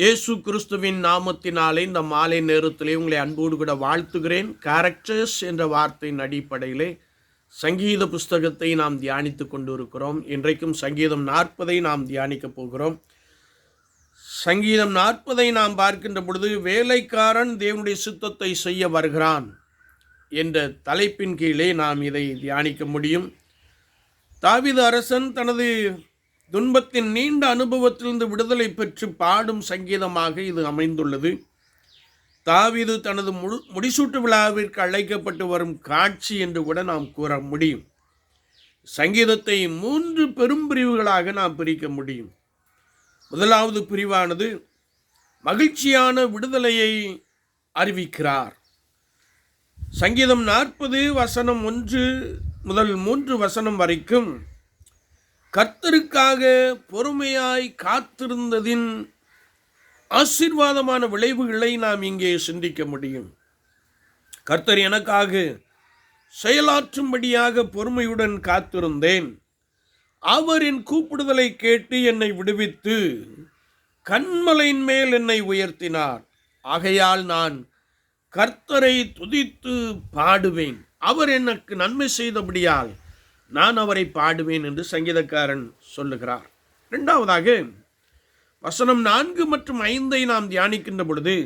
இயேசு கிறிஸ்துவின் நாமத்தினாலே இந்த மாலை நேரத்திலே உங்களை அன்போடு கூட வாழ்த்துகிறேன். கேரக்டர்ஸ் என்ற வார்த்தையின் அடிப்படையிலே சங்கீத புஸ்தகத்தை நாம் தியானித்து கொண்டிருக்கிறோம். இன்றைக்கும் சங்கீதம் நாற்பதை நாம் தியானிக்கப் போகிறோம். சங்கீதம் நாற்பதை நாம் பார்க்கின்ற பொழுது வேலைக்காரன் தேவனுடைய சித்தத்தை செய்ய வருகிறான் என்ற தலைப்பின் கீழே நாம் இதை தியானிக்க முடியும். தாவித அரசன் தனது துன்பத்தின் நீண்ட அனுபவத்திலிருந்து விடுதலை பெற்று பாடும் சங்கீதமாக இது அமைந்துள்ளது. தாவிது தனது முழு முடிசூட்டு விழாவிற்கு அழைக்கப்பட்டு வரும் காட்சி என்று கூட நாம் கூற முடியும். சங்கீதத்தை மூன்று பெரும் பிரிவுகளாக நாம் பிரிக்க முடியும். முதலாவது பிரிவானது மகிழ்ச்சியான விடுதலையை அறிவிக்கிறார். சங்கீதம் நாற்பது வசனம் ஒன்று முதல் மூன்று வசனம் வரைக்கும் கர்த்தருக்காக பொறுமையாய் காத்திருந்ததின் ஆசீர்வாதமான விளைவுகளை நாம் இங்கே சிந்திக்க முடியும். கர்த்தர் எனக்காக செயலாற்றும்படியாக பொறுமையுடன் காத்திருந்தேன். அவர் என் கூப்பிடுதலை கேட்டு என்னை விடுவித்து கண்மலையின் மேல் என்னை உயர்த்தினார். ஆகையால் நான் கர்த்தரை துதித்து பாடுவேன். அவர் எனக்கு நன்மை செய்தபடியால் நான் அவரை பாடுவேன் என்று சங்கீதக்காரன் சொல்லுகிறார். இரண்டாவதாக வசனம் நான்கு மற்றும் ஐந்தை நாம் தியானிக்கின்ற பொழுது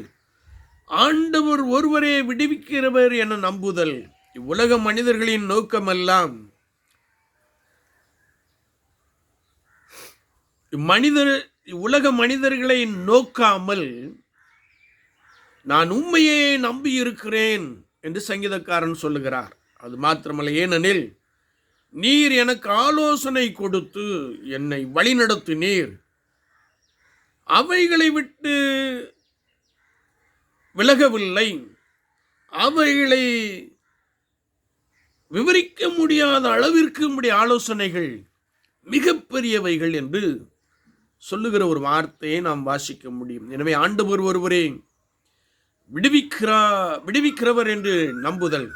ஆண்டவர் ஒருவரே விடுவிக்கிறவர் என நம்புதல் இவ்வுலக மனிதர்களின் நோக்கமெல்லாம். மனிதர் உலக மனிதர்களை நோக்காமல் நான் உண்மையே நம்பி இருக்கிறேன் என்று சங்கீதக்காரன் சொல்லுகிறார். அது மாத்திரமல்ல ஏனெனில் நீர் எனக்கு ஆலோசனை கொடுத்து என்னை வழிநடத்தினீர். அவைகளை விட்டு விலகவில்லை. அவைகளை விவரிக்க முடியாத அளவிற்கு உடைய ஆலோசனைகள் மிகப்பெரியவைகள் என்று சொல்லுகிற ஒரு வார்த்தையை நாம் வாசிக்க முடியும். எனவே ஆண்டவர் ஒருவரே விடுவிக்கிறா விடுவிக்கிறவர் என்று நம்புதல்.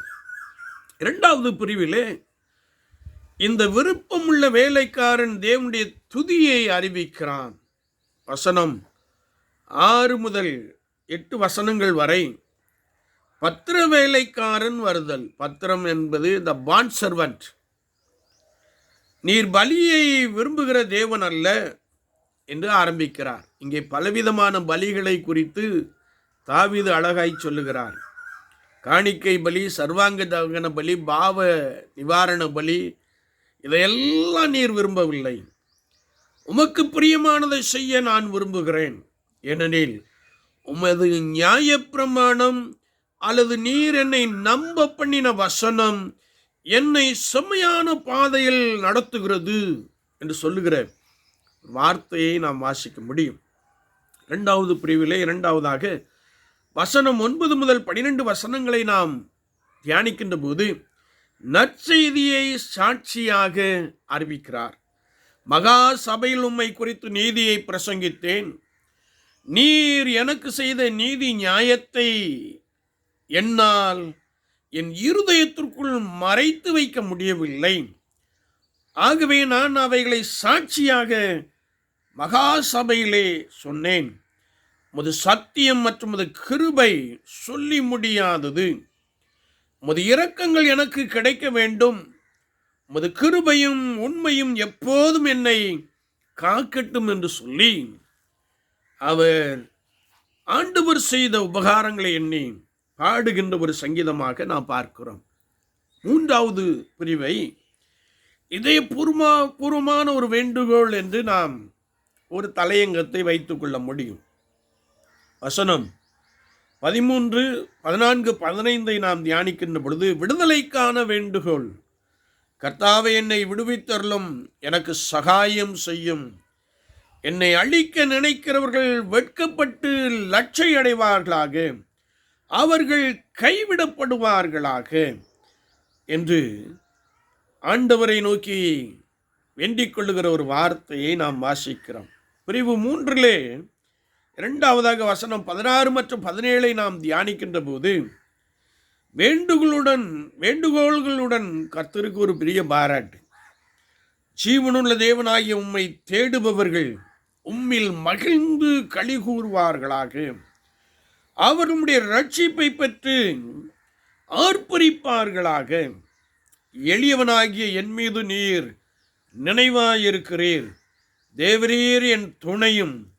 இரண்டாவது பிரிவிலே இந்த விருப்பமுள்ள வேலைக்காரன் தேவனுடைய துதியை அறிவிக்கிறான். வசனம் ஆறு முதல் எட்டு வசனங்கள் வரை பத்திர வேலைக்காரன் வருதல். பத்திரம் என்பது த பாண்ட் சர்வன்ட் நீர் பலியை விரும்புகிற தேவன் அல்ல என்று ஆரம்பிக்கிறார். இங்கே பலவிதமான பலிகளை குறித்து தாவிது அழகாய் சொல்லுகிறார். காணிக்கை பலி சர்வாங்க தகன பலி பாவ நிவாரண பலி இதையெல்லாம் நீர் விரும்பவில்லை. உமக்கு பிரியமானதை செய்ய நான் விரும்புகிறேன். ஏனெனில் உமது நியாயப்பிரமாணம் அல்லது நீர் என்னை நம்ப பண்ணின வசனம் என்னை செம்மையான பாதையில் நடத்துகிறது என்று சொல்லுகிற வார்த்தையை நாம் வாசிக்க முடியும். இரண்டாவது பிரிவிலே இரண்டாவதாக வசனம் ஒன்பது முதல் பனிரெண்டு வசனங்களை நாம் தியானிக்கின்ற போது நற்செய்தியை சாட்சியாக அறிவிக்கிறார். மகா சபையில் உம்மை குறித்து நீதியை பிரசங்கித்தேன். நீர் எனக்கு செய்த நீதி நியாயத்தை என்னால் என் இருதயத்திற்குள் மறைத்து வைக்க முடியவில்லை. ஆகவே நான் அவைகளை சாட்சியாக மகா சபையிலே சொன்னேன். முது சத்தியம் மற்றும் முது கிருபை சொல்லி முடியாதது. உமது இரக்கங்கள் எனக்கு கிடைக்க வேண்டும். உமது கிருபையும் உண்மையும் எப்போதும் என்னை காக்கட்டும் என்று சொல்லி அவர் ஆண்டவர் செய்த உபகாரங்களை எண்ணி பாடுகின்ற ஒரு சங்கீதமாக நாம் பார்க்கிறோம். மூன்றாவது பிரிவை இதயபூர்வமா பூர்வமான ஒரு வேண்டுகோள் என்று நாம் ஒரு தலையங்கத்தை வைத்துக்கொள்ள முடியும். வசனம் பதிமூன்று பதினான்கு பதினைந்தை நாம் தியானிக்கின்ற பொழுது விடுதலைக்கான வேண்டுகோள். கர்த்தாவை என்னை விடுவித்தருளும். எனக்கு சகாயம் செய்யும். என்னை அழிக்க நினைக்கிறவர்கள் வெட்கப்பட்டு லட்சை அடைவார்களாக அவர்கள் கைவிடப்படுவார்களாக. என்று ஆண்டவரை நோக்கி வேண்டிக் கொள்ளுகிற ஒரு வார்த்தையை நாம் வாசிக்கிறோம். பிரிவு மூன்றிலே இரண்டாவதாக வசனம் பதினாறு மற்றும் பதினேழை நாம் தியானிக்கின்ற போது வேண்டுகளுடன் வேண்டுகோள்களுடன் கர்த்தருக்கு ஒரு பெரிய பாராட்டு. ஜீவனுள்ள தேவனாகிய உம்மை தேடுபவர்கள் உம்மில் மகிழ்ந்து களி கூறுவார்களாக. அவருடைய ரட்சிப்பை பெற்று ஆர்ப்பரிப்பார்களாக. எளியவனாகிய என் மீது நீர் நினைவாயிருக்கிறீர். தேவரீர் என் துணையும்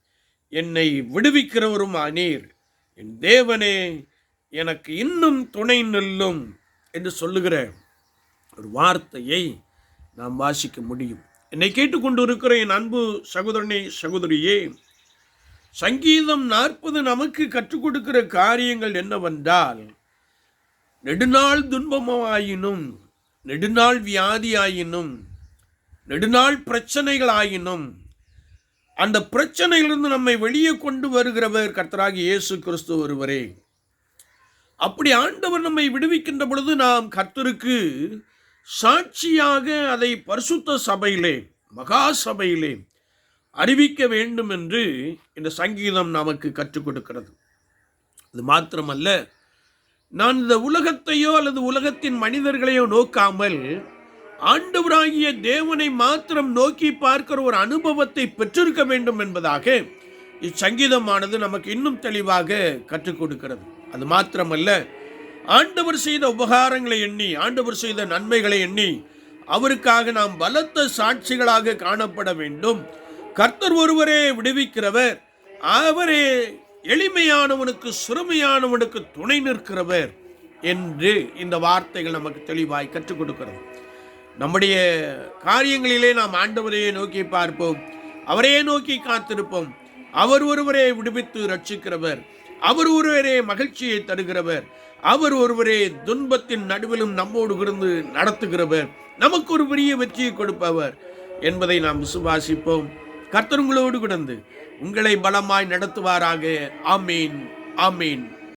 என்னை விடுவிக்கிறவரும் ஆனீர் என் தேவனே எனக்கு இன்னும் துணை நில்லும் என்று சொல்லுகிற ஒரு வார்த்தையை நாம் வாசிக்க முடியும். என்னை கேட்டுக்கொண்டு இருக்கிற என் அன்பு சகோதரனே சகோதரியே சங்கீதம் நாற்பது நமக்கு கற்றுக் கொடுக்கிற காரியங்கள் என்னவென்றால் நெடுநாள் துன்பமாயினும் நெடுநாள் வியாதியாயினும் நெடுநாள் பிரச்சனைகள் ஆயினும் அந்த பிரச்சனையிலிருந்து நம்மை வெளியே கொண்டு வருகிறவர் கர்த்தராகி இயேசு கிறிஸ்து ஒருவரே. அப்படி ஆண்டவர் நம்மை விடுவிக்கின்ற பொழுது நாம் கர்த்தருக்கு சாட்சியாக அதை பரிசுத்த சபையிலே மகா சபையிலே அறிவிக்க வேண்டும் என்று இந்த சங்கீதம் நமக்கு கற்றுக் கொடுக்கிறது. அது மாத்திரமல்ல நான் இந்த உலகத்தையோ அல்லது உலகத்தின் மனிதர்களையோ நோக்காமல் ஆண்டவராகிய தேவனை மாத்திரம் நோக்கி பார்க்கிற ஒரு அனுபவத்தை பெற்றிருக்க வேண்டும் என்பதாக இச்சங்கீதமானது நமக்கு இன்னும் தெளிவாக கற்றுக் கொடுக்கிறது. அது மாத்திரமல்ல ஆண்டவர் செய்த உபகாரங்களை எண்ணி ஆண்டவர் செய்த நன்மைகளை எண்ணி அவருக்காக நாம் பலத்த சாட்சிகளாக காணப்பட வேண்டும். கர்த்தர் ஒருவரே விடுவிக்கிறவர் அவரே எளிமையானவனுக்கு சிறுமையானவனுக்கு துணை நிற்கிறவர் என்று இந்த வார்த்தைகள் நமக்கு தெளிவாய் கற்றுக் கொடுக்கிறது. நம்முடைய காரியங்களிலே நாம் ஆண்டவரையே நோக்கி பார்ப்போம். அவரையே நோக்கி காத்திருப்போம். அவர் ஒருவரே விடுவித்து ரட்சிக்கிறவர் அவர் ஒருவரே மகிழ்ச்சியை தருகிறவர். அவர் ஒருவரே துன்பத்தின் நடுவிலும் நம்மோடு இருந்து நடத்துகிறவர். நமக்கு ஒரு பெரிய வெற்றியை கொடுப்பவர் என்பதை நாம் விசுவாசிப்போம். கர்த்தர் உங்களோடு கிடந்து உங்களை பலமாய் நடத்துவாராக. ஆமீன். ஆமீன்.